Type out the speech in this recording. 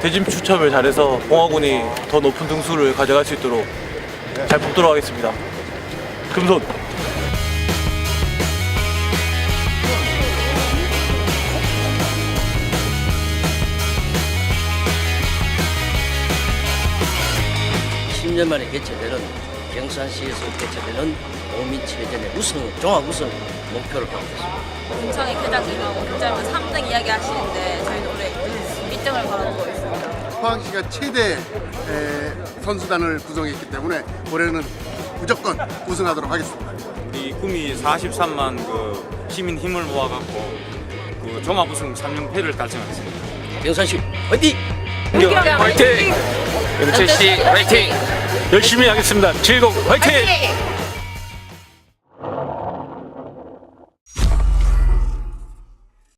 대진 추첨을 잘해서 봉화군이 더 높은 등수를 가져갈 수 있도록 잘 뽑도록 하겠습니다. 금손. 십 년 만에 개최되는 경산시에서 개최되는 도민체전의 우승, 종합 우승 목표를 갖고 있습니다. 김창희 회장님하고 교장님은 3등 이야기 하시는데 저희는 올해 1등을 걸어두고 있습니다. 포항시가 최대 에, 선수단을 구성했기 때문에 올해는 무조건 우승하도록 하겠습니다. 이 꿈이 43만 그 시민 힘을 모아갖고 그 종합 우승 3연패를 달성하겠습니다. 경산시 화이팅! 화이팅! 영철 씨 화이팅! 열심히 하겠습니다. 즐거운 화이팅!